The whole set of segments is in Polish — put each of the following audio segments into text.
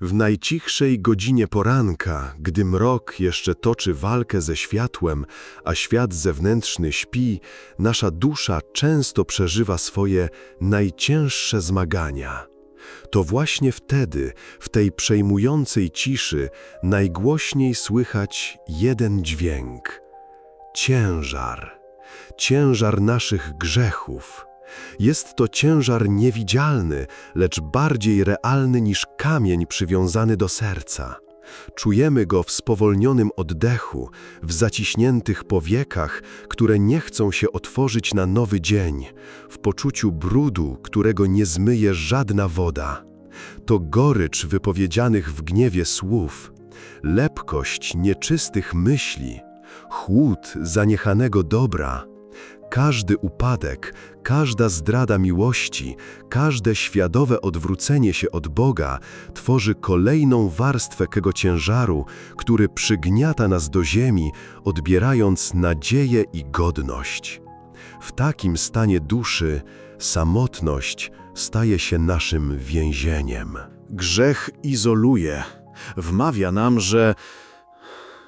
W najcichszej godzinie poranka, gdy mrok jeszcze toczy walkę ze światłem, a świat zewnętrzny śpi, nasza dusza często przeżywa swoje najcięższe zmagania. To właśnie wtedy, w tej przejmującej ciszy, najgłośniej słychać jeden dźwięk ciężar, ciężar naszych grzechów. Jest to ciężar niewidzialny, lecz bardziej realny niż kamień przywiązany do serca. Czujemy go w spowolnionym oddechu, w zaciśniętych powiekach, które nie chcą się otworzyć na nowy dzień, w poczuciu brudu, którego nie zmyje żadna woda. To gorycz wypowiedzianych w gniewie słów, lepkość nieczystych myśli, chłód zaniechanego dobra. Każdy upadek, każda zdrada miłości, każde świadowe odwrócenie się od Boga tworzy kolejną warstwę tego ciężaru, który przygniata nas do ziemi, odbierając nadzieję i godność. W takim stanie duszy samotność staje się naszym więzieniem. Grzech izoluje, wmawia nam, że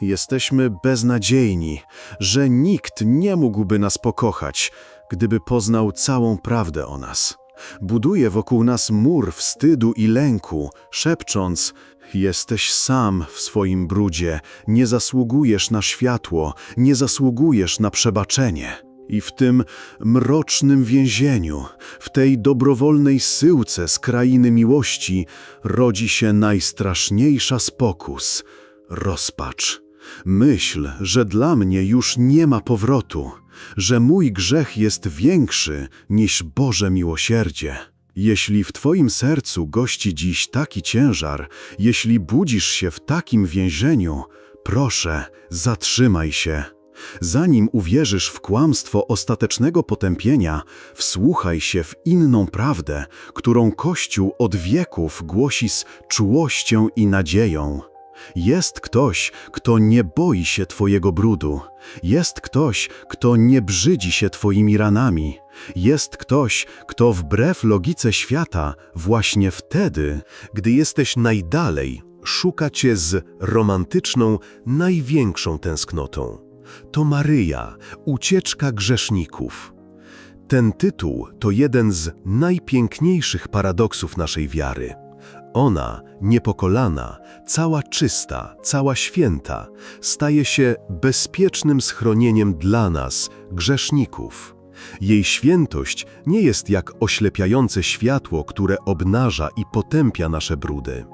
jesteśmy beznadziejni, że nikt nie mógłby nas pokochać, gdyby poznał całą prawdę o nas. Buduje wokół nas mur wstydu i lęku, szepcząc: Jesteś sam w swoim brudzie, nie zasługujesz na światło, nie zasługujesz na przebaczenie. I w tym mrocznym więzieniu, w tej dobrowolnej syłce z krainy miłości rodzi się najstraszniejsza spokus rozpacz. Myśl, że dla mnie już nie ma powrotu, że mój grzech jest większy niż Boże miłosierdzie. Jeśli w Twoim sercu gości dziś taki ciężar, jeśli budzisz się w takim więzieniu, proszę, zatrzymaj się. Zanim uwierzysz w kłamstwo ostatecznego potępienia, wsłuchaj się w inną prawdę, którą Kościół od wieków głosi z czułością i nadzieją. Jest ktoś, kto nie boi się Twojego brudu. Jest ktoś, kto nie brzydzi się Twoimi ranami. Jest ktoś, kto wbrew logice świata właśnie wtedy, Gdy jesteś najdalej, szuka cię z romantyczną, największą tęsknotą. To Maryja, ucieczka grzeszników. Ten tytuł to jeden z najpiękniejszych paradoksów naszej wiary. Ona, niepokolana, cała czysta, cała święta, staje się bezpiecznym schronieniem dla nas, grzeszników. Jej świętość nie jest jak oślepiające światło, które obnaża i potępia nasze brudy.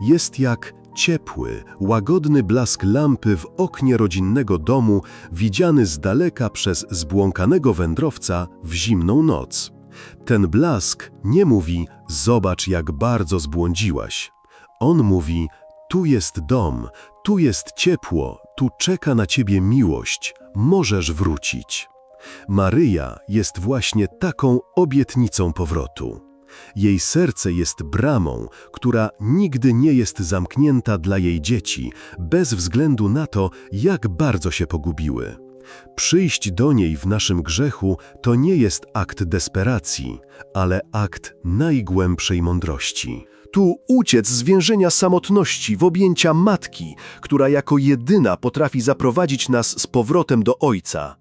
Jest jak ciepły, łagodny blask lampy w oknie rodzinnego domu, widziany z daleka przez zbłąkanego wędrowca w zimną noc. Ten blask nie mówi: Zobacz, jak bardzo zbłądziłaś. On mówi: Tu jest dom, tu jest ciepło, tu czeka na ciebie miłość, możesz wrócić. Maryja jest właśnie taką obietnicą powrotu. Jej serce jest bramą, która nigdy nie jest zamknięta dla jej dzieci, bez względu na to, jak bardzo się pogubiły. Przyjść do niej w naszym grzechu to nie jest akt desperacji, ale akt najgłębszej mądrości. Tu uciec z więzienia samotności w objęcia matki, która jako jedyna potrafi zaprowadzić nas z powrotem do Ojca.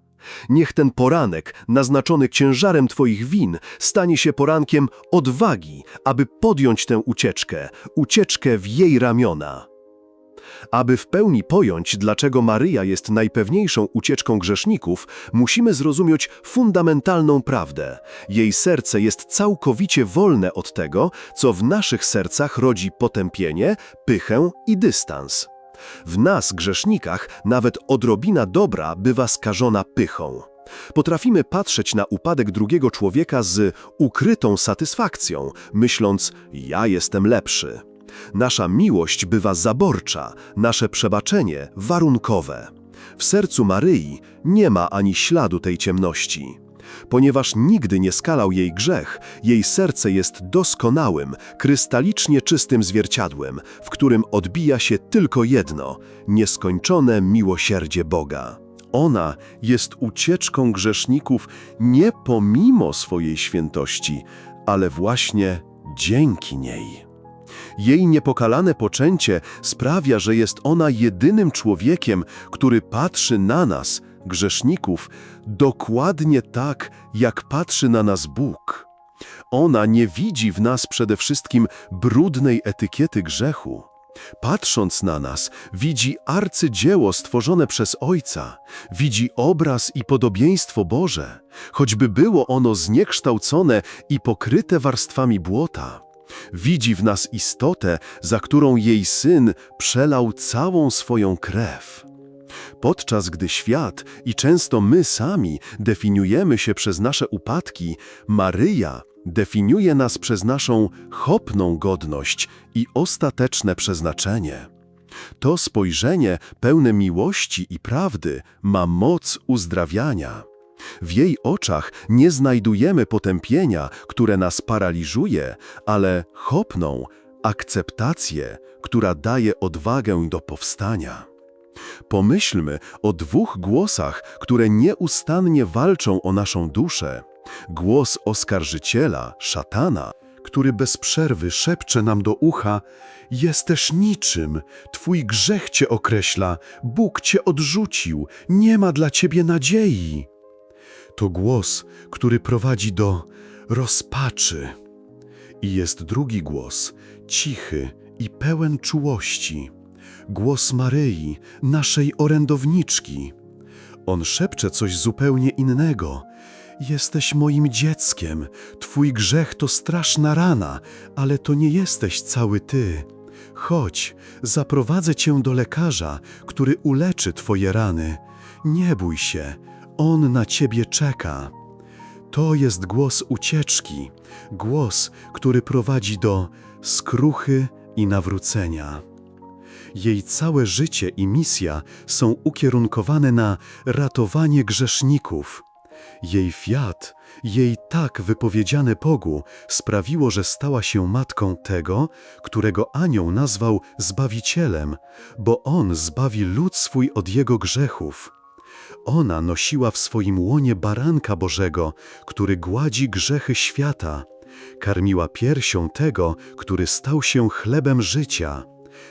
Niech ten poranek, naznaczony ciężarem Twoich win, stanie się porankiem odwagi, aby podjąć tę ucieczkę, ucieczkę w jej ramiona. Aby w pełni pojąć, dlaczego Maryja jest najpewniejszą ucieczką grzeszników, musimy zrozumieć fundamentalną prawdę. Jej serce jest całkowicie wolne od tego, co w naszych sercach rodzi potępienie, pychę i dystans. W nas, grzesznikach, nawet odrobina dobra bywa skażona pychą. Potrafimy patrzeć na upadek drugiego człowieka z ukrytą satysfakcją, myśląc: Ja jestem lepszy. Nasza miłość bywa zaborcza, nasze przebaczenie warunkowe. W sercu Maryi nie ma ani śladu tej ciemności. Ponieważ nigdy nie skalał jej grzech, jej serce jest doskonałym, krystalicznie czystym zwierciadłem, w którym odbija się tylko jedno nieskończone miłosierdzie Boga. Ona jest ucieczką grzeszników nie pomimo swojej świętości, ale właśnie dzięki niej. Jej niepokalane poczęcie sprawia, że jest ona jedynym człowiekiem, który patrzy na nas, grzeszników, dokładnie tak, jak patrzy na nas Bóg. Ona nie widzi w nas przede wszystkim brudnej etykiety grzechu. Patrząc na nas, widzi arcydzieło stworzone przez Ojca, widzi obraz i podobieństwo Boże, choćby było ono zniekształcone i pokryte warstwami błota. Widzi w nas istotę, za którą jej Syn przelał całą swoją krew. Podczas gdy świat i często my sami definiujemy się przez nasze upadki, Maryja definiuje nas przez naszą chopną godność i ostateczne przeznaczenie. To spojrzenie pełne miłości i prawdy ma moc uzdrawiania. W jej oczach nie znajdujemy potępienia, które nas paraliżuje, ale chopną akceptację, która daje odwagę do powstania. Pomyślmy o dwóch głosach, które nieustannie walczą o naszą duszę. Głos oskarżyciela, szatana, który bez przerwy szepcze nam do ucha: Jesteś niczym, twój grzech cię określa, Bóg cię odrzucił, nie ma dla ciebie nadziei. To głos, który prowadzi do rozpaczy. I jest drugi głos, cichy i pełen czułości. Głos Maryi, naszej orędowniczki. On szepcze coś zupełnie innego. Jesteś moim dzieckiem, twój grzech to straszna rana, ale to nie jesteś cały ty. Chodź, zaprowadzę cię do lekarza, który uleczy twoje rany. Nie bój się, on na ciebie czeka. To jest głos ucieczki, głos, który prowadzi do skruchy i nawrócenia. Jej całe życie i misja są ukierunkowane na ratowanie grzeszników. Jej fiat, jej tak wypowiedziane Bogu sprawiło, że stała się matką tego, którego anioł nazwał Zbawicielem, bo on zbawi lud swój od jego grzechów. Ona nosiła w swoim łonie baranka Bożego, który gładzi grzechy świata. Karmiła piersią tego, który stał się chlebem życia.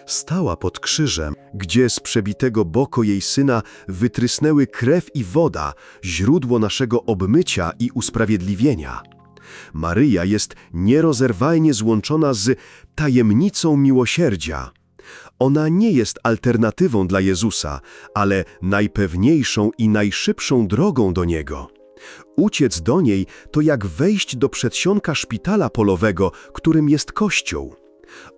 Stała pod krzyżem, gdzie z przebitego boku jej syna wytrysnęły krew i woda, źródło naszego obmycia i usprawiedliwienia. Maryja jest nierozerwalnie złączona z tajemnicą miłosierdzia. Ona nie jest alternatywą dla Jezusa, ale najpewniejszą i najszybszą drogą do Niego. Uciec do niej to jak wejść do przedsionka szpitala polowego, którym jest Kościół.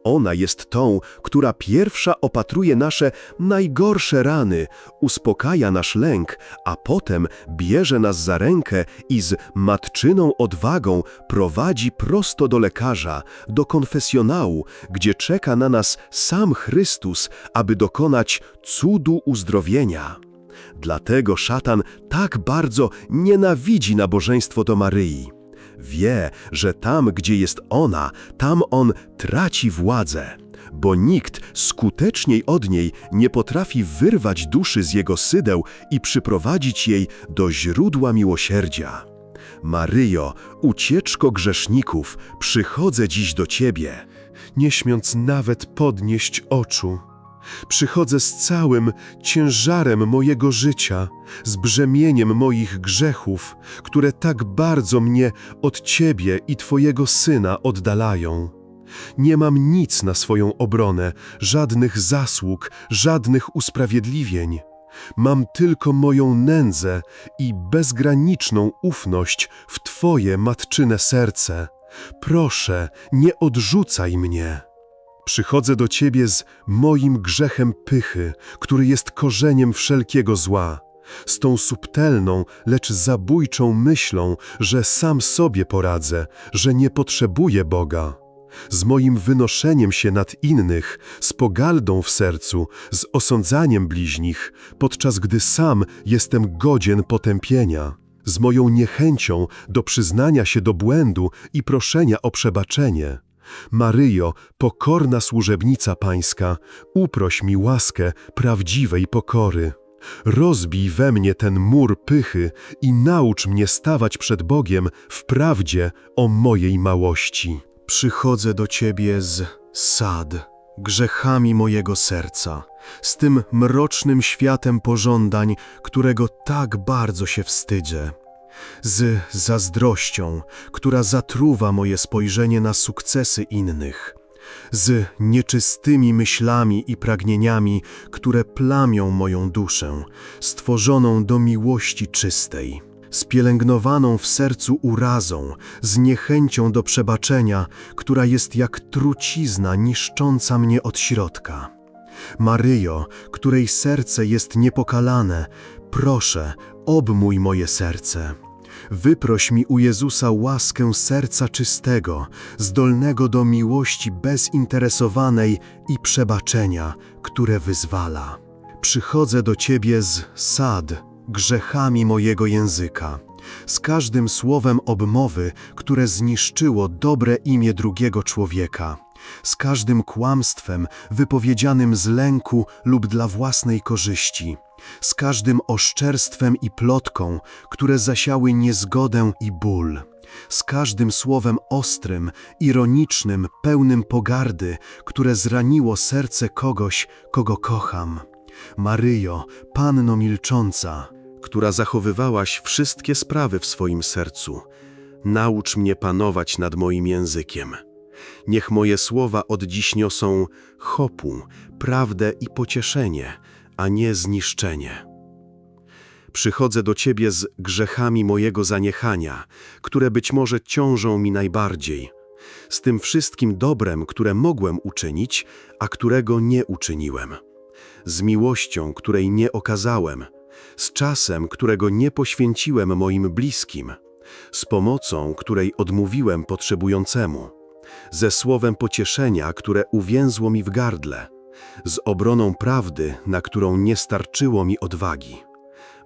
Ona jest tą, która pierwsza opatruje nasze najgorsze rany, uspokaja nasz lęk, a potem bierze nas za rękę i z matczyną odwagą prowadzi prosto do lekarza, do konfesjonału, gdzie czeka na nas sam Chrystus, aby dokonać cudu uzdrowienia. Dlatego szatan tak bardzo nienawidzi nabożeństwo do Maryi. Wie, że tam, gdzie jest ona, tam on traci władzę, bo nikt skuteczniej od niej nie potrafi wyrwać duszy z jego sydeł i przyprowadzić jej do źródła miłosierdzia. Maryjo, ucieczko grzeszników, przychodzę dziś do Ciebie, nie śmiąc nawet podnieść oczu. Przychodzę z całym ciężarem mojego życia, z brzemieniem moich grzechów, które tak bardzo mnie od Ciebie i Twojego Syna oddalają. Nie mam nic na swoją obronę, żadnych zasług, żadnych usprawiedliwień. Mam tylko moją nędzę i bezgraniczną ufność w Twoje matczyne serce. Proszę, nie odrzucaj mnie. Przychodzę do Ciebie z moim grzechem pychy, który jest korzeniem wszelkiego zła, z tą subtelną, lecz zabójczą myślą, że sam sobie poradzę, że nie potrzebuję Boga. Z moim wynoszeniem się nad innych, z pogaldą w sercu, z osądzaniem bliźnich, podczas gdy sam jestem godzien potępienia. Z moją niechęcią do przyznania się do błędu i proszenia o przebaczenie. Maryjo, pokorna służebnica Pańska, uproś mi łaskę prawdziwej pokory. Rozbij we mnie ten mur pychy i naucz mnie stawać przed Bogiem w prawdzie o mojej małości. Przychodzę do Ciebie z sad grzechami mojego serca, z tym mrocznym światem pożądań, którego tak bardzo się wstydzę, z zazdrością, która zatruwa moje spojrzenie na sukcesy innych, z nieczystymi myślami i pragnieniami, które plamią moją duszę, stworzoną do miłości czystej spielęgnowaną w sercu urazą, z niechęcią do przebaczenia, która jest jak trucizna niszcząca mnie od środka. Maryjo, której serce jest niepokalane, proszę, obmój moje serce. Wyproś mi u Jezusa łaskę serca czystego, zdolnego do miłości bezinteresowanej i przebaczenia, które wyzwala. Przychodzę do Ciebie z sad, grzechami mojego języka, z każdym słowem obmowy, które zniszczyło dobre imię drugiego człowieka, z każdym kłamstwem wypowiedzianym z lęku lub dla własnej korzyści, z każdym oszczerstwem i plotką, które zasiały niezgodę i ból, z każdym słowem ostrym, ironicznym, pełnym pogardy, które zraniło serce kogoś, kogo kocham. Maryjo, Panno milcząca, która zachowywałaś wszystkie sprawy w swoim sercu, naucz mnie panować nad moim językiem. Niech moje słowa od dziś niosą chopu, prawdę i pocieszenie, a nie zniszczenie. Przychodzę do Ciebie z grzechami mojego zaniechania, które być może ciążą mi najbardziej, z tym wszystkim dobrem, które mogłem uczynić, a którego nie uczyniłem z miłością, której nie okazałem, z czasem, którego nie poświęciłem moim bliskim, z pomocą, której odmówiłem potrzebującemu, ze słowem pocieszenia, które uwięzło mi w gardle, z obroną prawdy, na którą nie starczyło mi odwagi.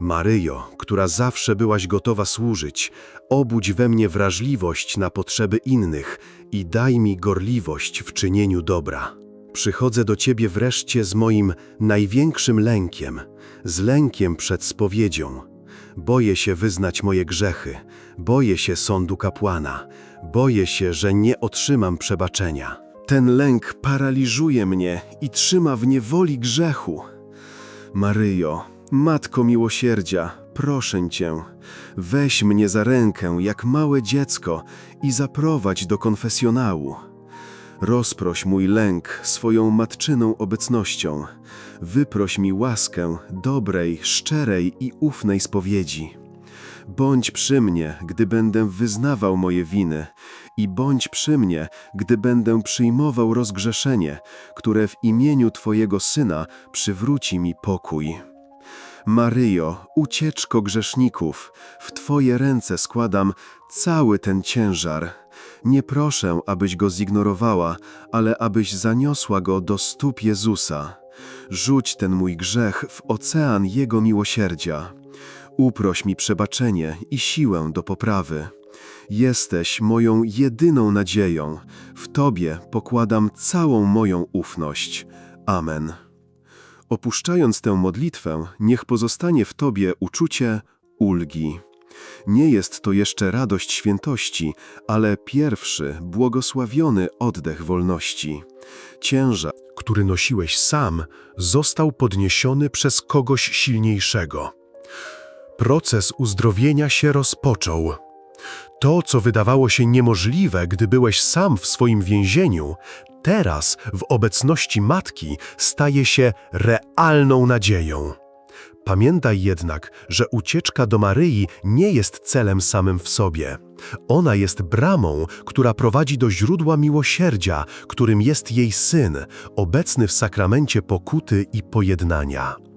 Maryjo, która zawsze byłaś gotowa służyć, obudź we mnie wrażliwość na potrzeby innych i daj mi gorliwość w czynieniu dobra. Przychodzę do Ciebie wreszcie z moim największym lękiem, z lękiem przed spowiedzią. Boję się wyznać moje grzechy, boję się sądu kapłana, boję się, że nie otrzymam przebaczenia. Ten lęk paraliżuje mnie i trzyma w niewoli grzechu. Maryjo, Matko Miłosierdzia, proszę Cię, weź mnie za rękę jak małe dziecko i zaprowadź do konfesjonału. Rozproś mój lęk swoją matczyną obecnością. Wyproś mi łaskę dobrej, szczerej i ufnej spowiedzi. Bądź przy mnie, gdy będę wyznawał moje winy, i bądź przy mnie, gdy będę przyjmował rozgrzeszenie, które w imieniu Twojego Syna przywróci mi pokój. Maryjo, ucieczko grzeszników, w Twoje ręce składam cały ten ciężar. Nie proszę, abyś go zignorowała, ale abyś zaniosła go do stóp Jezusa. Rzuć ten mój grzech w ocean Jego miłosierdzia. Uproś mi przebaczenie i siłę do poprawy. Jesteś moją jedyną nadzieją. W Tobie pokładam całą moją ufność. Amen. Opuszczając tę modlitwę, niech pozostanie w Tobie uczucie ulgi. Nie jest to jeszcze radość świętości, ale pierwszy, błogosławiony oddech wolności. Ciężar, który nosiłeś sam, został podniesiony przez kogoś silniejszego. Proces uzdrowienia się rozpoczął. To, co wydawało się niemożliwe, gdy byłeś sam w swoim więzieniu, teraz w obecności matki staje się realną nadzieją. Pamiętaj jednak, że ucieczka do Maryi nie jest celem samym w sobie. Ona jest bramą, która prowadzi do źródła miłosierdzia, którym jest jej syn, obecny w sakramencie pokuty i pojednania.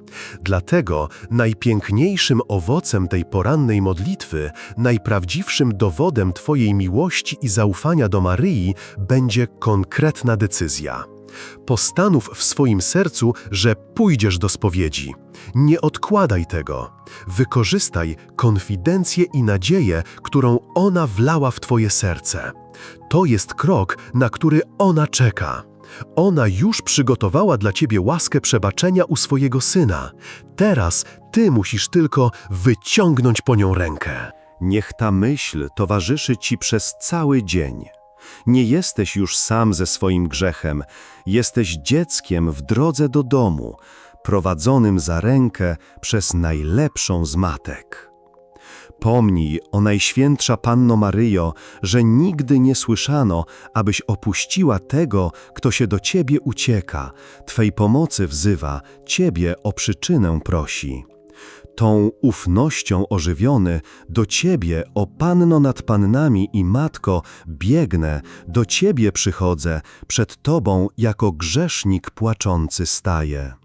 Dlatego najpiękniejszym owocem tej porannej modlitwy, najprawdziwszym dowodem Twojej miłości i zaufania do Maryi będzie konkretna decyzja. Postanów w swoim sercu, że pójdziesz do spowiedzi. Nie odkładaj tego. Wykorzystaj konfidencję i nadzieję, którą ona wlała w Twoje serce. To jest krok, na który ona czeka. Ona już przygotowała dla Ciebie łaskę przebaczenia u swojego syna. Teraz Ty musisz tylko wyciągnąć po nią rękę. Niech ta myśl towarzyszy Ci przez cały dzień. Nie jesteś już sam ze swoim grzechem, jesteś dzieckiem w drodze do domu, prowadzonym za rękę przez najlepszą z matek. Pomnij, o Najświętsza Panno Maryjo, że nigdy nie słyszano, abyś opuściła tego, kto się do Ciebie ucieka, Twej pomocy wzywa, Ciebie o przyczynę prosi. Tą ufnością ożywiony, do Ciebie, o Panno nad Pannami i Matko, biegnę, do Ciebie przychodzę, przed Tobą jako grzesznik płaczący staję.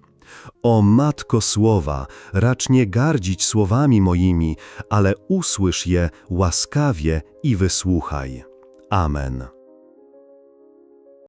O Matko Słowa, racz nie gardzić słowami moimi, ale usłysz je łaskawie i wysłuchaj. Amen.